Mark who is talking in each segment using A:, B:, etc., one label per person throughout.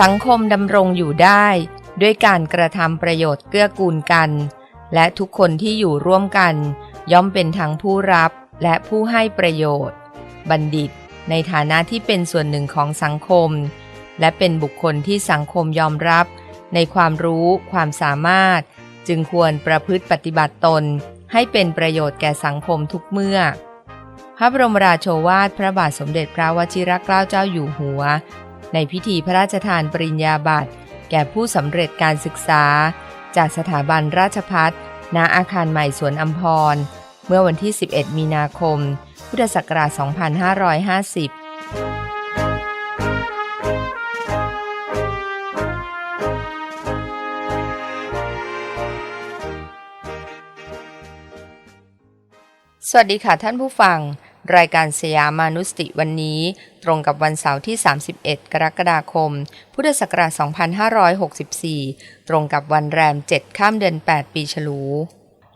A: สังคมดำรงอยู่ได้ ด้วยการกระทำประโยชน์เกื้อกูลกัน และทุกคนที่อยู่ร่วมกัน ย่อมเป็นทั้งผู้รับและผู้ให้ประโยชน์ บัณฑิต ในฐานะที่เป็นส่วนหนึ่งของสังคม และเป็นบุคคลที่สังคมยอมรับ ในความรู้ความสามารถ จึงควรประพฤติปฏิบัติตน ให้เป็นประโยชน์แก่สังคมทุกเมื่อพระบรมราโชวาทพระบาทสมเด็จพระวชิรเกล้าเจ้าอยู่หัว ในพิธีพระราชทานปริญญาบัตร แก่ผู้สำเร็จการศึกษา จากสถาบันราชพัฒณอาคารใหม่สวนอัมพร เมื่อวันที่ 11 มีนาคม พุทธศักราช 2550สวัสดีค่ะท่านผู้ฟัง รายการสยามานุสติวันนี้ ตรงกับวันเสาร์ที่ 31 กรกฎาคม พุทธศักราช 2564 ตรงกับวันแรม 7 ข้ามเดือน 8 ปีฉลู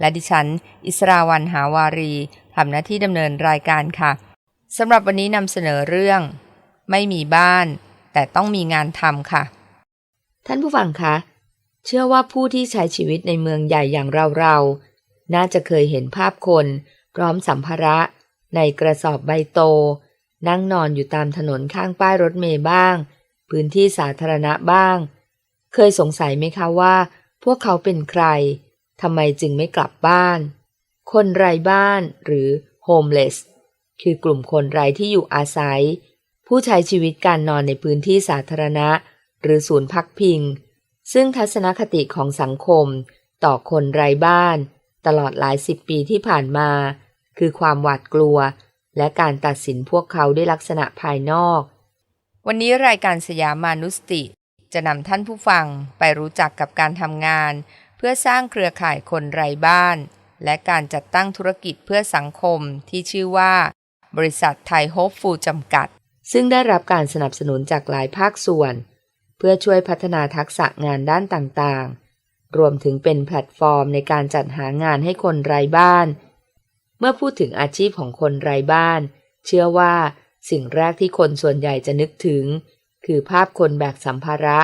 A: และดิฉัน อิสราวันหาวารีทำหน้าที่ดำเนินรายการค่ะสำหรับวันนี้นำเสนอเรื่อง ไม่มีบ้าน แต่ต้องมีงานทำค่ะ ท่านผู้ฟังคะ เชื่อว่าผู้ที่ใช้ชีวิตในเมืองใหญ่อย่างเราๆน่าจะเคยเห็นภาพคน พร้อมสัมภาระ ในกระสอบใบโต นั่งนอนอยู่ตามถนนข้างป้ายรถเมย์บ้าง พื้นที่สาธารณะบ้าง เคยสงสัยไหมคะว่า พวกเขาเป็นใครทำไมจึงไม่กลับบ้าน คนไร้บ้านหรือ homeless คือกลุ่มคนไร้ที่อยู่อาศัย ผู้ใช้ชีวิตการนอนในพื้นที่สาธารณะ หรือศูนย์พักพิง ซึ่งทัศนคติของสังคม ต่อคนไร้บ้าน ตลอดหลายสิบปีที่ผ่านมา คือความหวาดกลัว และการตัดสินพวกเขาด้วยลักษณะภายนอก วันนี้รายการสยามมานุสติ จะนำท่านผู้ฟังไปรู้จักกับการทำงาน เพื่อสร้างเครือข่ายคนไร้บ้าน และการจัดตั้งธุรกิจเพื่อสังคมที่ชื่อว่า บริษัทไทยโฮปฟูจำกัด ซึ่งได้รับการสนับสนุนจากหลายภาคส่วน เพื่อช่วยพัฒนาทักษะงานด้านต่างๆ รวมถึงเป็นแพลตฟอร์มในการจัดหางานให้คนไร้บ้าน เมื่อพูดถึงอาชีพของคนไร้บ้าน เชื่อว่าสิ่งแรกที่คนส่วนใหญ่จะนึกถึง คือภาพคนแบกสัมภาระ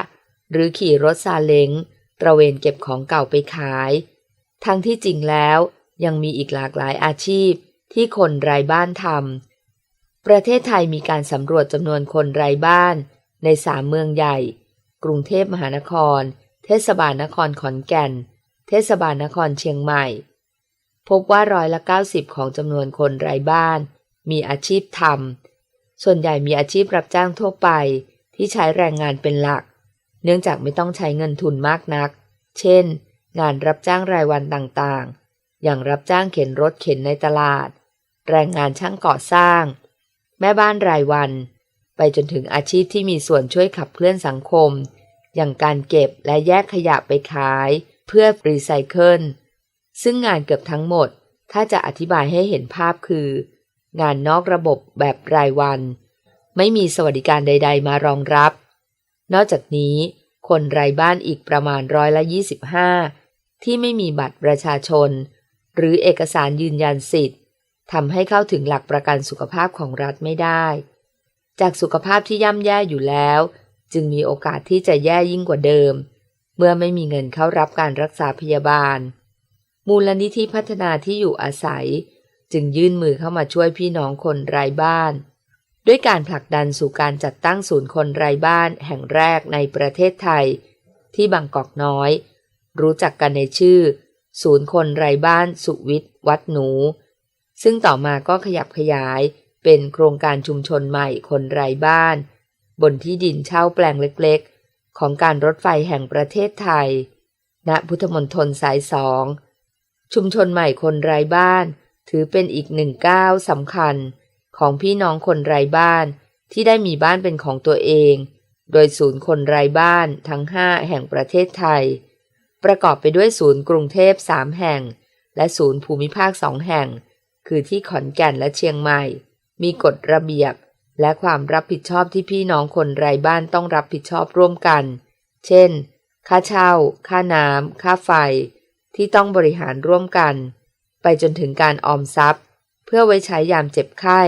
A: หรือขี่รถซาเล้งตระเวนเก็บของเก่าไปขาย ทั้งที่จริงแล้วยังมีอีกหลากหลายอาชีพที่คนไร้บ้านทำ ประเทศไทยมีการสำรวจจำนวนคนไร้บ้าน ในสามเมืองใหญ่ กรุงเทพมหานคร เทศบาลนครขอนแก่น เทศบาลนครเชียงใหม่ พบว่าร้อยละ 90 ของจำนวนคนไร้บ้าน มีอาชีพทำส่วนใหญ่มีอาชีพรับจ้างทั่วไป ที่ใช้แรงงานเป็นหลัก เนื่องจากไม่ต้องใช้เงินทุนมากนัก เช่น งานรับจ้างรายวันต่างๆ อย่างรับจ้างเข็นรถเข็นในตลาด แรงงานช่างก่อสร้าง แม่บ้านรายวัน ไปจนถึงอาชีพที่มีส่วนช่วยขับเคลื่อนสังคม อย่างการเก็บและแยกขยะไปขาย เพื่อรีไซเคิล ซึ่งงานเกือบทั้งหมด ถ้าจะอธิบายให้เห็นภาพคือ งานนอกระบบแบบรายวัน ไม่มีสวัสดิการใด ๆ มารองรับ นอกจากนี้คนไร้บ้านอีกประมาณร้อยละ25 ที่ไม่มีบัตรประชาชน หรือเอกสารยืนยันสิทธิ์ทำให้เข้าถึงหลักประกันสุขภาพของรัฐไม่ได้ จากสุขภาพที่ย่ำแย่อยู่แล้ว จึงมีโอกาสที่จะแย่ยิ่งกว่าเดิม เมื่อไม่มีเงินเข้ารับการรักษาพยาบาล มูลนิธิพัฒนาที่อยู่อาศัย จึงยื่นมือเข้ามาช่วยพี่น้องคนไร้บ้าน ด้วยการผลักดันสู่การจัดตั้งศูนย์คนไร้บ้านแห่งแรกในประเทศไทย ที่บางกอกน้อย รู้จักกันในชื่อ ศูนย์คนไร้บ้านสุวิทย์วัดหนู ซึ่งต่อมาก็ขยับขยายเป็นโครงการชุมชนใหม่คนไร้บ้าน บนที่ดินเช่าแปลงเล็กๆ ของการรถไฟแห่งประเทศไทย ณพุทธมณฑลสายสอง ชุมชนใหม่คนไร้บ้าน ถือเป็นอีกหนึ่งก้าวสำคัญ ของพี่น้องคนไร้บ้าน ที่ได้มีบ้านเป็นของตัวเอง โดยศูนย์คนไร้บ้านทั้งห้าแห่งประเทศไทย ประกอบไปด้วยศูนย์กรุงเทพสามแห่ง และศูนย์ภูมิภาคสองแห่ง คือที่ขอนแก่นและเชียงใหม่ มีกฎระเบียบ และความรับผิดชอบที่พี่น้องคนไร้บ้านต้องรับผิดชอบร่วมกัน เช่น ค่าเช่า ค่าน้ำค่าไฟ ที่ต้องบริหารร่วมกัน ไปจนถึงการออมทรัพย์ เพื่อไว้ใช้ยามเจ็บไข้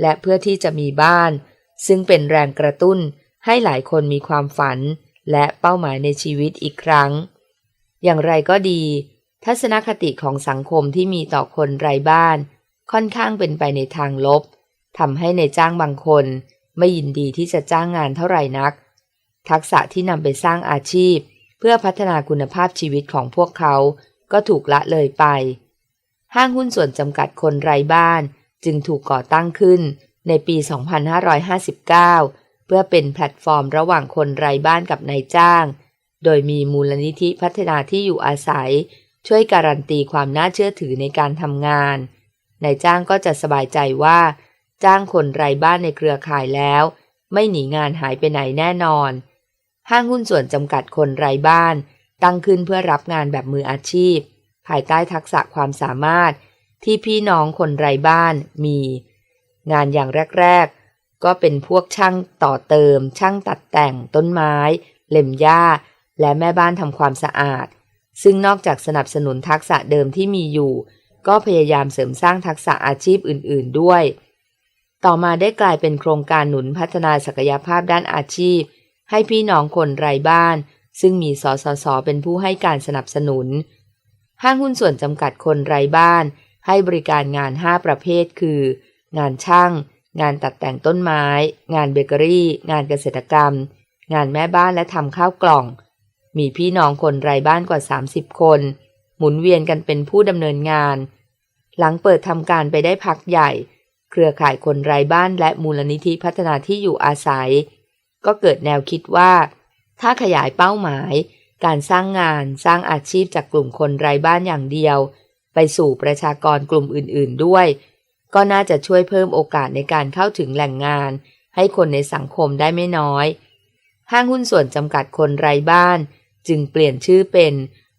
A: และเพื่อที่จะมีบ้าน ซึ่งเป็นแรงกระตุ้นให้หลายคนมีความฝัน และเป้าหมายในชีวิตอีกครั้ง อย่างไรก็ดี ทัศนคติของสังคมที่มีต่อคนไร้บ้าน ค่อนข้างเป็นไปในทางลบทำให้ในจ้างบางคน ไม่ยินดีที่จะจ้างงานเท่าไหร่นัก ทักษะที่นำไปสร้างอาชีพ พื่อพัฒนาคุณภาพชีวิตของพวกเขาก็ถูกละเลยไป ห้างหุ้นส่วนจำกัดคนไร้บ้านจึงถูกก่อตั้งขึ้นในปี 2559 เพื่อเป็นแพลตฟอร์มระหว่างคนไร้บ้านกับนายจ้าง โดยมีมูลนิธิพัฒนาที่อยู่อาศัย ช่วยการันตีความน่าเชื่อถือในการทำงาน นายจ้างก็จะสบายใจว่า จ้างคนไร้บ้านในเครือข่ายแล้ว ไม่หนีงานหายไปไหนแน่นอน ห้างหุ้นส่วนจำกัดคนไร้บ้าน ตั้งขึ้นเพื่อรับงานแบบมืออาชีพ ภายใต้ทักษะความสามารถที่พี่น้องคนไร้บ้านมี งานอย่างแรก ๆ ก็เป็นพวกช่างต่อเติม ช่างตัดแต่งต้นไม้ เล็มหญ้า และแม่บ้านทำความสะอาด ซึ่งนอกจากสนับสนุนทักษะเดิมที่มีอยู่ ก็พยายามเสริมสร้างทักษะอาชีพอื่น ๆด้วย ต่อมาได้กลายเป็นโครงการหนุนพัฒนาศักยภาพด้านอาชีพ ให้พี่น้องคนไร้บ้าน ซึ่งมีสสสเป็นผู้ให้การสนับสนุน ห้างหุ้นส่วนจำกัดคนไร้บ้าน ให้บริการงาน 5 ประเภทคือ งานช่าง งานตัดแต่งต้นไม้ งานเบเกอรี่ งานเกษตรกรรม งานแม่บ้านและทำข้าวกล่อง มีพี่น้องคนไร้บ้านกว่า 30 คน หมุนเวียนกันเป็นผู้ดำเนินงาน หลังเปิดทำการไปได้พักใหญ่ เครือข่ายคนไร้บ้านและมูลนิธิพัฒนาที่อยู่อาศัย ก็เกิดแนวคิดว่า ถ้าขยายเป้าหมาย การสร้างงานสร้างอาชีพจากกลุ่มคนไร้บ้านอย่างเดียว ไปสู่ประชากรกลุ่มอื่น ๆ ด้วย ก็น่าจะช่วยเพิ่มโอกาสในการเข้าถึงแหล่งงาน ให้คนในสังคมได้ไม่น้อย ห้างหุ้นส่วนจำกัดคนไร้บ้าน จึงเปลี่ยนชื่อเป็น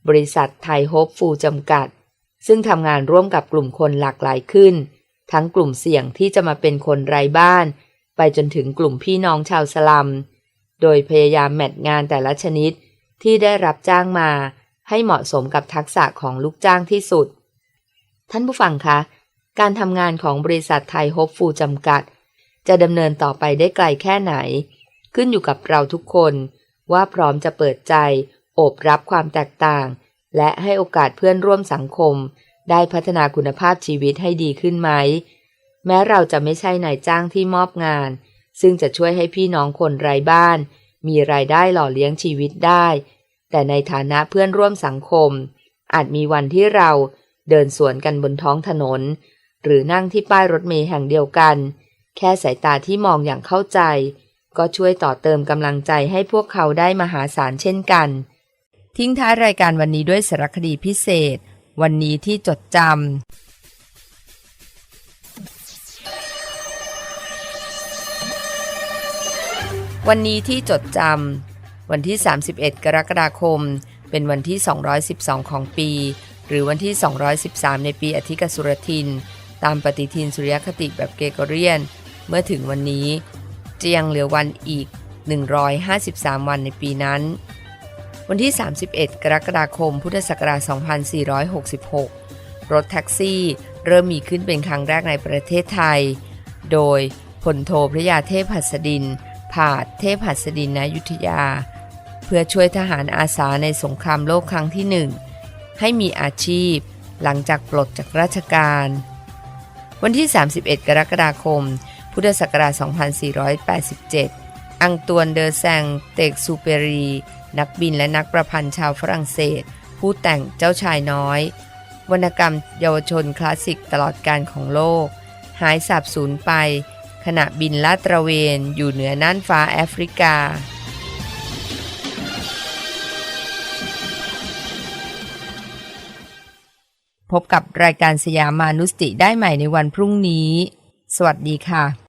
A: บริษัทไทยโฮปฟูจำกัด ซึ่งทำงานร่วมกับกลุ่มคนหลากหลายขึ้น ทั้งกลุ่มเสี่ยงที่จะมาเป็นคนไร้บ้าน ไปจนถึงกลุ่มพี่น้องชาวสลัม โดยพยายามแมทงานแต่ละชนิดที่ได้รับจ้างมาให้เหมาะสมกับทักษะของลูกจ้างที่สุด ท่านผู้ฟังคะ การทำงานของบริษัทไทยโฮปฟูจำกัด จะดำเนินต่อไปได้ไกลแค่ไหน ขึ้นอยู่กับเราทุกคน ว่าพร้อมจะเปิดใจ โอบรับความแตกต่าง และให้โอกาสเพื่อนร่วมสังคม ได้พัฒนาคุณภาพชีวิตให้ดีขึ้นไหม แม้เราจะไม่ใช่นายจ้างที่มอบงาน ซึ่งจะช่วยให้พี่น้องคนไร้บ้าน มีรายได้หล่อเลี้ยงชีวิตได้ แต่ในฐานะเพื่อนร่วมสังคม อาจมีวันที่เราเดินสวนกันบนท้องถนน หรือนั่งที่ป้ายรถเมล์แห่งเดียวกัน แค่สายตาที่มองอย่างเข้าใจ ก็ช่วยต่อเติมกำลังใจให้พวกเขาได้มหาศาลเช่นกัน ทิ้งท้ายรายการวันนี้ด้วยสารคดีพิเศษ วันนี้ที่จดจำ วันนี้ที่จดจำวันที่ 31 กรกฎาคม เป็นวันที่ 212 ของปี หรือวันที่ 213 ในปีอธิกสุรทิน ตามปฏิทินสุริยคติแบบเกโกเรียน เมื่อถึงวันนี้จะยังเหลือวันอีก 153 วันในปีนั้น วันที่ 31 กรกฎาคม พุทธศักราช 2466 รถแท็กซี่เริ่มมีขึ้นเป็นครั้งแรกในประเทศไทย โดยพลโทพระยาเทพหัสดิน ผาดเทพหัสดินนายุทธยา เพื่อช่วยทหารอาสาในสงครามโลกครั้งที่หนึ่งให้มีอาชีพหลังจากปลดจากราชการ วันที่ 31 กรกฎาคม พุทธศักราช 2487 อังตวนเดอแซงเตกซูเปรี นักบินและนักประพันธ์ชาวฝรั่งเศส ผู้แต่งเจ้าชายน้อย วรรณกรรมเยาวชนคลาสสิกตลอดการของโลก หายสาบสูญไป ขณะบินลาดตระเวนอยู่เหนือน่านฟ้าแอฟริกา พบกับรายการสยามานุสติได้ใหม่ในวันพรุ่งนี้ สวัสดีค่ะ